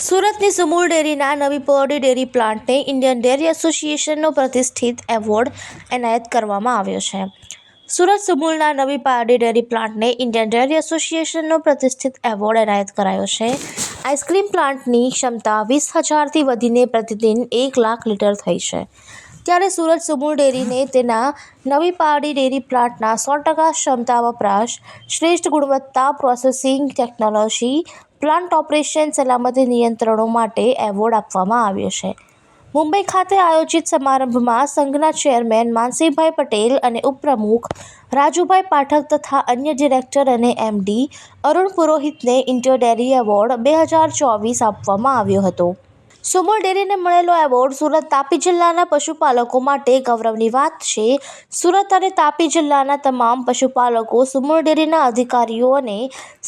સુરતની સુમૂલ ડેરીના નવી પૌડી ડેરી પ્લાન્ટને ઇન્ડિયન ડેરી એસોસિએશનનો પ્રતિષ્ઠિત એવોર્ડ એનાયત કરવામાં આવ્યો છે. સુરત સુમૂલના નવી પારડી ડેરી પ્લાન્ટને ઇન્ડિયન ડેરી એસોસિએશનનો પ્રતિષ્ઠિત એવોર્ડ એનાયત કરાયો છે. આઈસ્ક્રીમ પ્લાન્ટની ક્ષમતા વીસ હજારથી વધીને પ્રતિદિન એક લાખ લીટર થઈ છે. ત્યારે સુરત સુમૂલ ડેરીને તેના નવી પારડી ડેરી પ્લાન્ટના સો ટકા ક્ષમતા વપરાશ શ્રેષ્ઠ ગુણવત્તા પ્રોસેસિંગ ટેકનોલોજી પ્લાન્ટ ઓપરેશન સલામતી નિયંત્રણો માટે એવોર્ડ આપવામાં આવ્યો છે. મુંબઈ ખાતે આયોજિત સમારંભમાં સંઘના ચેરમેન માનસીભાઈ પટેલ અને ઉપપ્રમુખ રાજુભાઈ પાઠક તથા અન્ય ડિરેક્ટર અને એમડી અરુણ પુરોહિતને ઇન્ટર ડેરી એવોર્ડ બે હજાર ચોવીસ આપવામાં આવ્યો હતો. સુમુલ ડેરીને મળેલો એવોર્ડ સુરત તાપી જિલ્લાના પશુપાલકો માટે ગૌરવની વાત છે. સુરત અને તાપી જિલ્લાના તમામ પશુપાલકો સુમુલ ડેરીના અધિકારીઓ અને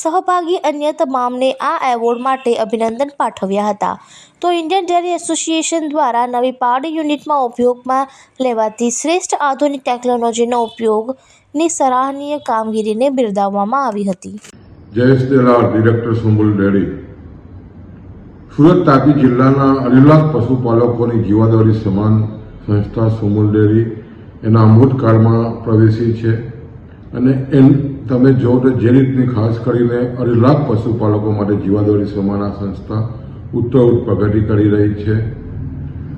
સહભાગી અન્ય તમામને આ એવોર્ડ માટે અભિનંદન પાઠવ્યા હતા. તો ઇન્ડિયન ડેરી એસોસિએશન દ્વારા નવી પાડ યુનિટમાં ઉપયોગમાં લેવાતી શ્રેષ્ઠ આધુનિક ટેકનોલોજીનો ઉપયોગની સરાહનીય કામગીરીને બિરદાવવામાં આવી હતી. Jayesh Delar director Sumul dairy. Surat, Tapi જિલ્લાના અઢી પશુપાલકોની જીવાદોરી સમાન સંસ્થા સુમુલ ડેરી એના અમૃતકાળમાં પ્રવેશી છે. અને એમ તમે જો તો જે રીતની ખાસ કરીને અઢી પશુપાલકો માટે જીવાદોરી સમાન આ સંસ્થા ઉત્તર પ્રગતિ કરી રહી છે.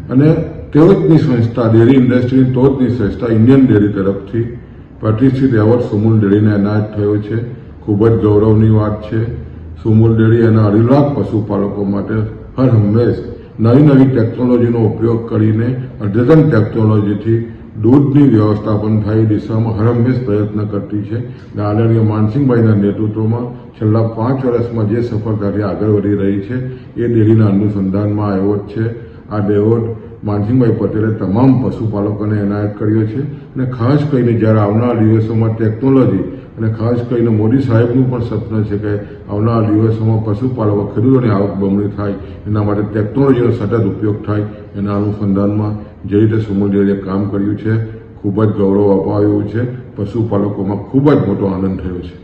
અને તેઓની સંસ્થા, ડેરી ઇન્ડસ્ટ્રીની તોજની સંસ્થા ઇન્ડિયન ડેરી તરફથી પ્રતિષ્ઠિત એવોર્ડ સુમુલ ડેરીને એનાયત થયો છે. ખૂબ જ ગૌરવની વાત છે. સુમુલ ડેરી અને અઢી લાખ પશુપાલકો માટે હર હંમેશ નવી નવી ટેકનોલોજીનો ઉપયોગ કરીને અદ્યતન ટેકનોલોજીથી દૂધની વ્યવસ્થાપન થાય દિશામાં હર હંમેશ પ્રયત્ન કરતી છે. અને આદરણીય માનસિંહભાઈના નેતૃત્વમાં છેલ્લા પાંચ વર્ષમાં જે સફળતાથી આગળ વધી રહી છે એ ડેરીના અનુસંધાનમાં આવ્યો જ છે. આ ડેવોટ માનસિંહભાઈ પટેલે તમામ પશુપાલકોને એનાયત કર્યો છે અને ખાસ કરીને જ્યારે આવનારા દિવસોમાં ટેકનોલોજી અને ખાસ કરીને મોદી સાહેબનું પણ સપનું છે કે આવનારા દિવસોમાં પશુપાલકો, ખેડૂતોની આવક બમણી થાય, એના માટે ટેકનોલોજીનો સતત ઉપયોગ થાય, એના અનુસંધાનમાં જે રીતે સુમુલ ડેરીએ કામ કર્યું છે, ખૂબ જ ગૌરવ અપાવ્યું છે, પશુપાલકોમાં ખૂબ જ મોટો આનંદ થયો છે.